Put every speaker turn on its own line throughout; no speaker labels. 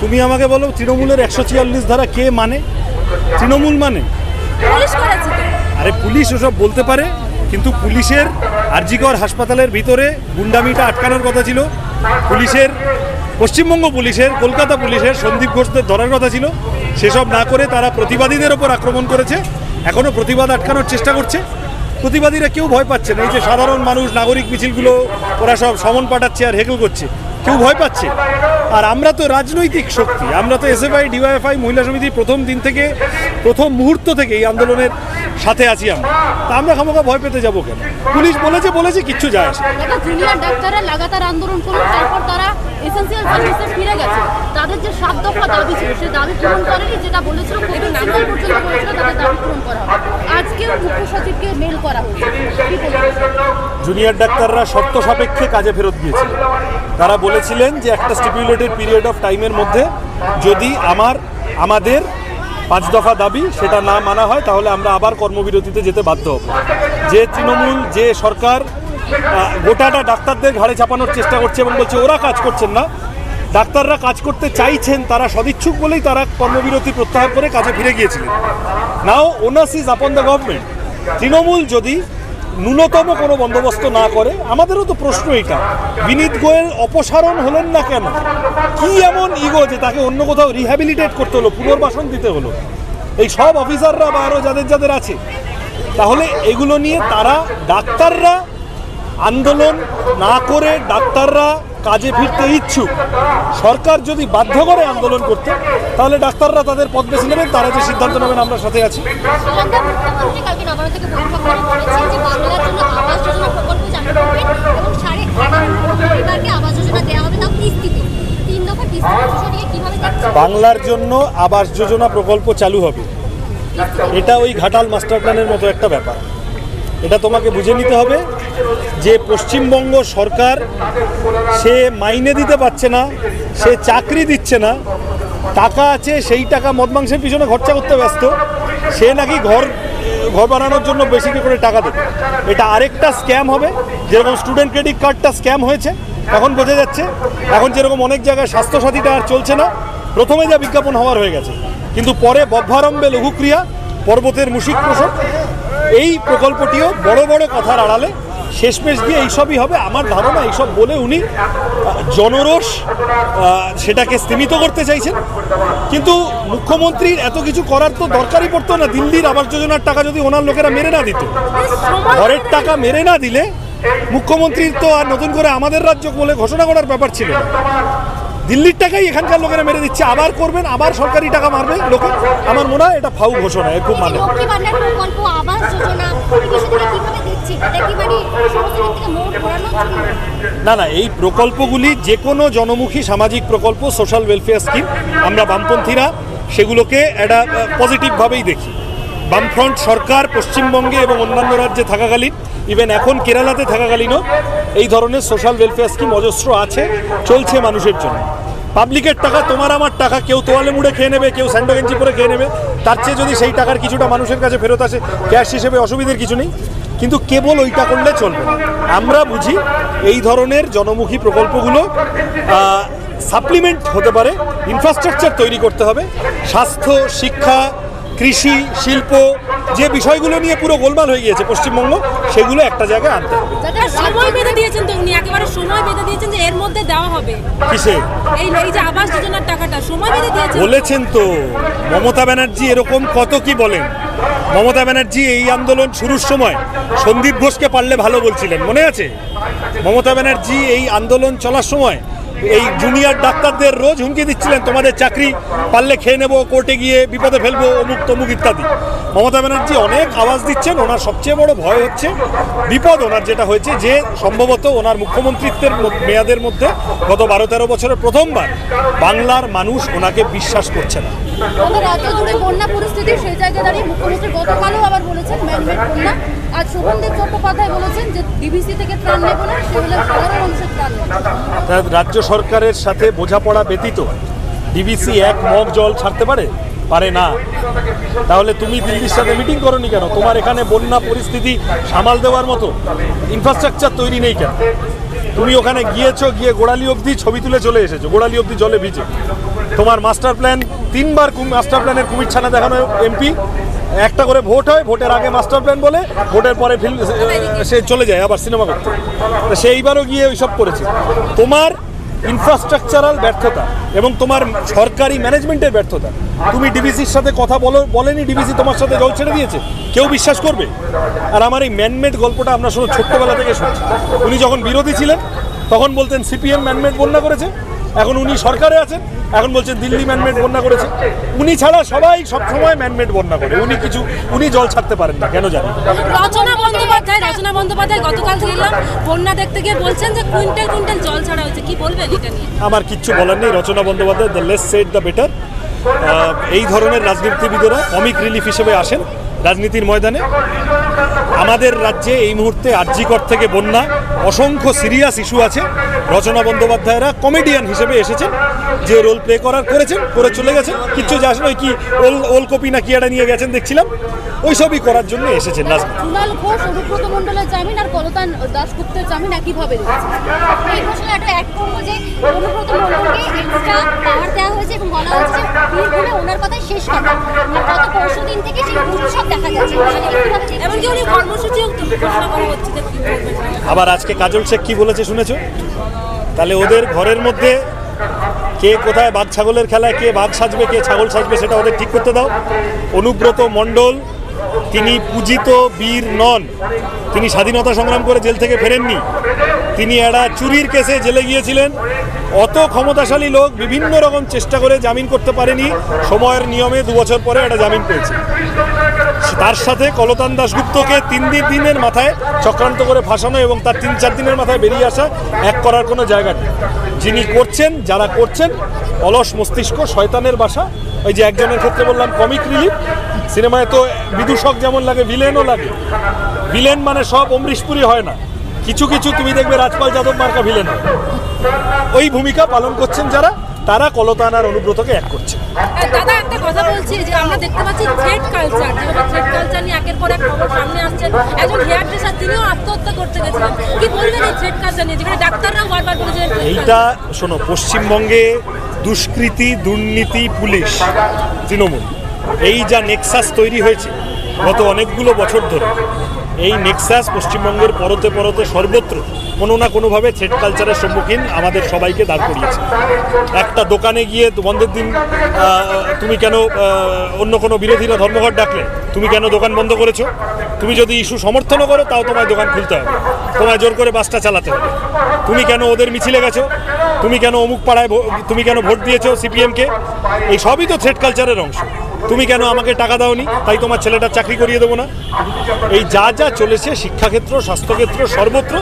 তুমি আমাকে বলো তৃণমূলের একশো ছিয়াল্লিশ ধারা কে মানে? তৃণমূল মানে? আরে পুলিশ ওসব বলতে পারে কিন্তু পুলিশের আরজিকর হাসপাতালের ভিতরে গুন্ডামিটা আটকানোর কথা ছিল। পুলিশের পশ্চিমবঙ্গ পুলিশের কলকাতা পুলিশের সন্দীপ ঘোষদের ধরার কথা ছিল। সেসব না করে তারা প্রতিবাদীদের ওপর আক্রমণ করেছে। এখনও প্রতিবাদ আটকানোর চেষ্টা করছে। প্রতিবাদীরা কেউ ভয় পাচ্ছে না। এই যে সাধারণ মানুষ, নাগরিক মিছিলগুলো, ওরা সব সমন পাঠাচ্ছে আর হেকল করছে। কেউ ভয় পাচ্ছে। আর আমরা তো রাজনৈতিক শক্তি। আমরা তো এসএফআই, ডিওয়াইএফআই, মহিলা সমিতি প্রথম দিন থেকে, প্রথম মুহূর্ত থেকে এই আন্দোলনের সাথে আছি আমরা। তা আমরা খামোখা ভয় পেতে যাব কেন? পুলিশ বলেছে বলেছে, কিচ্ছু যায় আসে
লাগাতার আন্দোলন তাদের যে হবে।
জুনিয়র ডাক্তাররা শর্ত সাপেক্ষে কাজে ফেরত গিয়েছিল। তারা বলেছিলেন যে একটা স্টিপুলেটেড পিরিয়ড অফ টাইমের মধ্যে যদি আমার, আমাদের পাঁচ দফা দাবি সেটা না মানা হয়, তাহলে আমরা আবার কর্মবিরতিতে যেতে বাধ্য হব। যে তৃণমূল, যে সরকার গোটাটা ডাক্তারদের ঘাড়ে চাপানোর চেষ্টা করছে এবং বলছে ওরা কাজ করছেন না, ডাক্তাররা কাজ করতে চাইছেন, তারা সদিচ্ছুক বলেই তারা কর্মবিরতি প্রত্যাহার করে কাজে ফিরে গিয়েছিলেন। Now onus is upon the government Trinamool যদি ন্যূনতম কোনো বন্দোবস্ত না করে, আমাদেরও তো প্রশ্ন এটা। বিনীত গোয়েল, অপসারণ হলেন না কেন? কি এমন ইগো যে তাকে অন্য কোথাও রিহ্যাবিলিটেট করতে হলো, পুনর্বাসন দিতে হলো? এই সব অফিসাররা বা আরও যাদের যাদের আছে, তাহলে এগুলো নিয়ে তারা ডাক্তাররা আন্দোলন না করে ডাক্তাররা কাজে ফিরতে ইচ্ছুক। সরকার যদি বাধ্য করে আন্দোলন করতে তাহলে ডাক্তাররা তাদের পদ বেছে নেবেন তারা যে সিদ্ধান্ত নেবেন আমরা সাথে আছি।
বাংলার জন্য আবাস যোজনা প্রকল্প চালু হবে।
এটা ওই ঘাটাল মাস্টার প্ল্যানের মতো একটা ব্যাপার। এটা তোমাকে বুঝে নিতে হবে যে পশ্চিমবঙ্গ সরকার সে মাইনে দিতে পারছে না, সে চাকরি দিচ্ছে না, টাকা আছে, সেই টাকা মদ মাংসের পিছনে খরচা করতে ব্যস্ত, সে নাকি ঘর ঘর বানানোর জন্য বেশি করে টাকা দেবে। এটা আরেকটা স্ক্যাম হবে, যেরকম স্টুডেন্ট ক্রেডিট কার্ডটা স্ক্যাম হয়েছে, এখন বোঝা যাচ্ছে, এখন যেরকম অনেক জায়গায় স্বাস্থ্যসাথীটা আর চলছে না, প্রথমে যা বিজ্ঞাপন হওয়ার হয়ে গেছে। কিন্তু পরে বভ্যারম্ভে লঘুক্রিয়া, পর্বতের মুশিক প্রসব এই প্রকল্পটিও বড় বড় কথার আড়ালে শেষমেশ গিয়ে এইসবই হবে। আমার ধারণা এইসব বলে উনি জনরোষ সেটাকে স্তীমিত করতে চাইছেন। কিন্তু মুখ্যমন্ত্রীর এত কিছু করার তো দরকারই পড়তো না। দিল্লির আবাস যোজনার টাকা যদি ওনার লোকেরা মেরে না দিত। ঘরের টাকা মেরে না দিলে মুখ্যমন্ত্রীর তো আর নতুন করে আমাদের রাজ্য বলে ঘোষণা করার ব্যাপার ছিল। দিল্লির টাকাই এখানকার লোকেরা মেরে দিচ্ছে। আবার করবেন আবার সরকারি টাকা মারবে লোকে। আমার মনে হয় এটা ফাউ ঘোষণা এ খুব মানে।
মানে
না না এই প্রকল্পগুলি যে কোনো জনমুখী সামাজিক প্রকল্প সোশ্যাল ওয়েলফেয়ার স্কিম আমরা বামপন্থীরা সেগুলোকে একটা পজিটিভভাবেই দেখি। বামফ্রন্ট সরকার পশ্চিমবঙ্গে এবং অন্যান্য রাজ্যে থাকাকালীন ইভেন এখন কেরালাতে থাকাকালীনও এই ধরনের সোশ্যাল ওয়েলফেয়ার স্কিম অজস্র আছে, চলছে মানুষের জন্য। পাবলিকের টাকা, তোমার আমার টাকা, কেউ তোয়ালে মুড়ে খেয়ে নেবে, কেউ স্যান্ডো গেঞ্জি পরে খেয়ে নেবে, তার চেয়ে যদি সেই টাকার কিছুটা মানুষের কাছে ফেরত আসে ক্যাশ হিসেবে অসুবিধের কিছু নেই। কিন্তু কেবল ওইটা করলে চলবে। আমরা বুঝি এই ধরনের জনমুখী প্রকল্পগুলো সাপ্লিমেন্ট হতে পারে ইনফ্রাস্ট্রাকচার তৈরি করতে হবে, স্বাস্থ্য, শিক্ষা কৃষি শিল্প যে বিষয়গুলো নিয়ে পুরো গোলমাল হয়ে গিয়েছে পশ্চিমবঙ্গ সেগুলো একটা জায়গায় আনতে হবে।
সময় বেঁধে দিয়েছেন তো উনি একেবারে সময় বেঁধে দিয়েছেন যে এর মধ্যে দেওয়া হবে।
কিসে?
এই এই যে আবাস যোজনার টাকাটা সময় বেঁধে দিয়েছেন?
বলেছেন তো মমতা ব্যানার্জি এরকম কত কি বলেন? মমতা ব্যানার্জি এই আন্দোলন শুরুর সময় সন্দীপ ঘোষকে পারলে ভালো বলছিলেন মনে আছে? মমতা ব্যানার্জি এই আন্দোলন চলার সময় এই জুনিয়র ডাক্তারদের রোজ হুমকি দিচ্ছিলেন তোমাদের চাকরি পারলে খেয়ে নেব কোর্টে গিয়ে বিপদে ফেলব অমুক তমুক ইত্যাদি। মমতা ব্যানার্জি অনেক আওয়াজ দিচ্ছেন ওনার সবচেয়ে বড় ভয় হচ্ছে বিপদ ওনার যেটা হয়েছে যে সম্ভবত ওনার মুখ্যমন্ত্রিত্বের মেয়াদের মধ্যে গত বারো তেরো বছরের প্রথমবার বাংলার মানুষ ওনাকে বিশ্বাস করছে না।
আমাদের রাজ্য জুড়ে বন্যা পরিস্থিতি সেই জায়গায় দাঁড়িয়ে মুখ্যমন্ত্রী গতকালও আবার বলেছেন ম্যানমেড বন্যা। আজ শোভনদেব চট্টোপাধ্যায় বলেছেন যে ডিবিসি থেকে ত্রাণ নেব না সেগুলো সাধারণ মানুষের ত্রাণ
রাজ্য সরকারের সাথে বোঝাপড়া ব্যতীত ডিবিসি এক মগ জল ছাড়তে পারে? পারে না। তাহলে তুমি দিল্লির সাথে মিটিং করনি কেন? তোমার এখানে বন্যা পরিস্থিতি সামাল দেওয়ার মতো ইনফ্রাস্ট্রাকচার তৈরি নেই কেন? তুমি ওখানে গিয়েছো, গিয়ে গোড়ালি অবধি ছবি তুলে চলে এসেছ, গোড়ালি অবধি জলে ভিজে। তোমার মাস্টার প্ল্যান তিনবার মাস্টার প্ল্যানের কুমির ছানা দেখানো এমপি একটা করে ভোট হয়, ভোটের আগে মাস্টার প্ল্যান বলে, ভোটের পরে ফিল্ম সে চলে যায় আবার সিনেমা করতে। সেইবারও গিয়ে ওইসব করেছে। তোমার ইনফ্রাস্ট্রাকচারাল ব্যর্থতা এবং তোমার সরকারি ম্যানেজমেন্টের ব্যর্থতা। তুমি ডিবিসির সাথে কথা বলো, বলেনি ডিবিসি তোমার সাথে, জল ছেড়ে দিয়েছে। কেউ বিশ্বাস করবে? আর আমার এই ম্যানমেড গল্পটা আমরা শুধু ছোট্টবেলা থেকে শুনছি। উনি যখন বিরোধী ছিলেন, তখন বলতেন সিপিএম ম্যানমেড বন্যা করেছে। এখন উনি সরকারে আছেন, এখন বলছেন দিল্লি ম্যানমেড বন্যা করেছে। উনি ছাড়া সবাই সবসময় ম্যানমেড বন্যা করে। উনি কিছু, উনি জল ছাড়তে পারেন না, কেন জানি।
রচনা বন্দ্যোপাধ্যায় গতকাল দেখলাম বন্যা দেখতে গিয়ে বলছেন যে কুইন্টাল কুইন্টাল জল ছাড়া হয়েছে। কি বলবেন এটা নিয়ে?
আমার কিচ্ছু বলার নেই, Rachna Bandyopadhyay the less said the better এই ধরনের রাজনীতিবিদেরা কমিক রিলিফ হিসেবে আসেন রাজনীতির ময়দানে। আমাদের রাজ্যে এই মুহূর্তে আর্যিকর থেকে বন্যা, অসংখ্য সিরিয়াস ইস্যু আছে। রচনা বন্দ্যোপাধ্যায়রা কমেডিয়ান হিসেবে এসেছেন, যে রোল প্লে করার করেছেন, করে চলে গেছেন। কিচ্ছু যে আসলে ওই কি ওল কপি না কি একটা নিয়ে গেছেন, দেখছিলাম। ওইসবই করার জন্য এসেছেন রাজনীতি
কুণাল ঘোষ অনুব্রত মণ্ডলের জামিন আর কলতান দাশগুপ্তের জামিন একইভাবে দিয়েছে
এই প্রশ্নে একটা অ্যাড করব যে অনুব্রত মণ্ডলকে এক্সট্রা পাওয়ার দেওয়া হয়েছে এবং বলা হচ্ছে বীরভূমে ওনার কথাই শেষ কথা। গত পরশু দিন থেকে সেই উৎসব দেখা যাচ্ছে। কীভাবে?
এমনকি উনি কর্মসূচিও ঘোষণা করা হচ্ছে যে
আবার আজকে কাজল শেখ কি বলেছে শুনেছো? তাহলে ওদের ঘরের মধ্যে কে কোথায় বাঘ ছাগলের খেলায় কে বাঘ সাজবে কে ছাগল সাজবে সেটা ওদের ঠিক করতে দাও। অনুব্রত মণ্ডল তিনি পূজিত বীর নন। তিনি স্বাধীনতা সংগ্রাম করে জেল থেকে ফেরেননি। তিনি একটা চুরির কেসে জেলে গিয়েছিলেন। অত ক্ষমতাশালী লোক বিভিন্ন রকম চেষ্টা করে জামিন করতে পারেনি। সময়ের নিয়মে দু বছর পরে একটা জামিন পেয়েছে। তার সাথে কলতান দাশগুপ্তকে তিন দিন দিনের মাথায় চক্রান্ত করে ফাঁসানো এবং তার তিন চার দিনের মাথায় বেরিয়ে আসা এক করার কোনো জায়গা নেই। যিনি করছেন, যারা করছেন, অলস মস্তিষ্ক, শয়তানের বাসা। ওই যে একজনের ক্ষেত্রে বললাম কমিক রিলিফ সিনেমায় তো বিদূষক যেমন লাগে ভিলেনও লাগে। ভিলেন মানে সব অমরিশপুরি হয় না। কিছু কিছু তুমি দেখবে রাজপাল যাদব মার্কা ভিলেন হয়। ওই ভূমিকা পালন করছেন যারা তারা কলতান আর অনুব্রতকে এক করছে।
দাদা একটা কথা বলছি যে আমরা দেখতে পাচ্ছি থ্রেড কালচার যেভাবে থ্রেড কালচার নিয়ে একের পর এক খবর সামনে আসছেন একজন হেয়ার ড্রেসার তিনিও আত্মহত্যা করতে গেছিলেন। কি বলবেন এই থ্রেড কালচার নিয়ে? যেখানে ডাক্তাররাও বারবার বলেছিলেন
এইটা শোনো পশ্চিমবঙ্গে দুষ্কৃতি দুর্নীতি পুলিশ তৃণমূল। এই যা নেক্সাস তৈরি হয়েছে গত অনেকগুলো বছর ধরে, এই নেক্সাস পশ্চিমবঙ্গের পরতে পরতে সর্বত্র কোনো না কোনোভাবে থ্রেড কালচারের সম্মুখীন আমাদের সবাইকে দাঁড় করিয়েছে। একটা দোকানে গিয়ে বন্ধের দিন তুমি কেন অন্য কোনো বিরোধীরা ধর্মঘট ডাকলে? তুমি কেন দোকান বন্ধ করেছ? তুমি যদি ইস্যু সমর্থনও করো, তাও তোমায় দোকান খুলতে হবে। তোমায় জোর করে বাসটা চালাতে হবে। তুমি কেন ওদের মিছিলে গেছো? তুমি কেন অমুক পাড়ায় তুমি কেন ভোট দিয়েছ সিপিএমকে এই সবই তো থ্রেড কালচারের অংশ। তুমি কেন আমাকে টাকা দাওনি? তাই তোমার ছেলেটার চাকরি করিয়ে দেবো না? এই যা যা চলেছে, শিক্ষাক্ষেত্র, স্বাস্থ্যক্ষেত্র, সর্বত্র,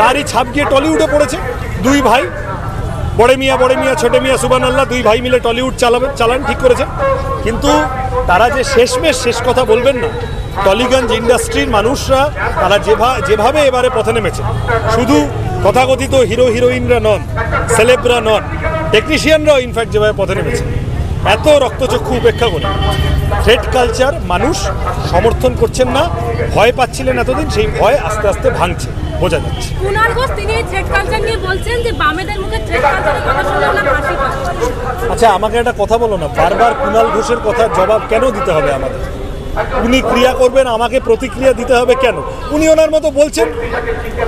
তারই ছাপ গিয়ে টলিউডে পড়েছে। দুই ভাই, বড়ে মিয়া বড়ে মিয়া, ছোটে মিয়া সুবান আল্লাহ দুই ভাই মিলে টলিউড চালাবে, চালান ঠিক করেছে। কিন্তু তারা যে শেষমেশ শেষ কথা বলবেন না, টলিগঞ্জ ইন্ডাস্ট্রির মানুষরা তারা যেভা, যেভাবে এবারে পথে নেমেছে, শুধু তথাকথিত হিরো, হিরোইনরা নন, সেলেবরা নন, টেকনিশিয়ানরাও ইনফ্যাক্ট যেভাবে পথে নেমেছে। এত রক্তচক্ষু উপেক্ষা করে। থ্রেড কালচার মানুষ সমর্থন করছেন না ভয় পাচ্ছিলেন এতদিন সেই ভয় আস্তে আস্তে ভাঙছে বোঝা যাচ্ছে।
কুণাল ঘোষ তিনি এই থ্রেড কালচার নিয়ে বলছেন যে বামেদের মুখে থ্রেড কালচারের কথা শুনে ওনার হাসি পাচ্ছে
আচ্ছা আমাকে একটা কথা বলো না বারবার কুণাল ঘোষের কথার জবাব কেন দিতে হবে আমাদের? উনি ক্রিয়া করবেন আমাকে প্রতিক্রিয়া দিতে হবে কেন? উনি ওনার মতো বলছেন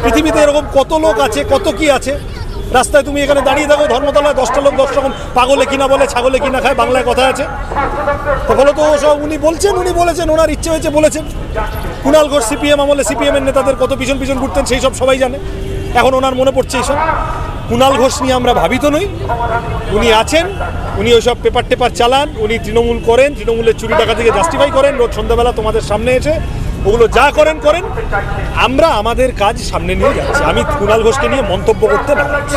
পৃথিবীতে এরকম কত লোক আছে কত কি আছে? রাস্তায় তুমি এখানে দাঁড়িয়ে থাকো, ধর্মতলায় দশটা লোক দশ রকম পাগলে কিনা বলে, ছাগলে কিনা খায়, বাংলায় কথা আছে। তো বলো তো, সব উনি বলছেন, উনি বলেছেন, ওনার ইচ্ছে হয়েছে বলেছেন। কুণাল ঘোষ সিপিএম আমলে সিপিএম এর নেতাদের কত পিছন পিছন ঘুরতেন, সেই সব সবাই জানে। এখন ওনার মনে পড়ছে এইসব কুণাল ঘোষ নিয়ে আমরা ভাবিত নই। উনি আছেন, উনি ওইসব পেপার টেপার চালান, উনি তৃণমূল করেন, তৃণমূলের চুরি টাকা থেকে জাস্টিফাই করেন। রোজ সন্ধ্যাবেলা তোমাদের সামনে এসে ওগুলো যা করেন করেন। আমরা আমাদের কাজ সামনে নিয়ে যাচ্ছি। আমি কুণাল ঘোষকে নিয়ে মন্তব্য করতে পারছি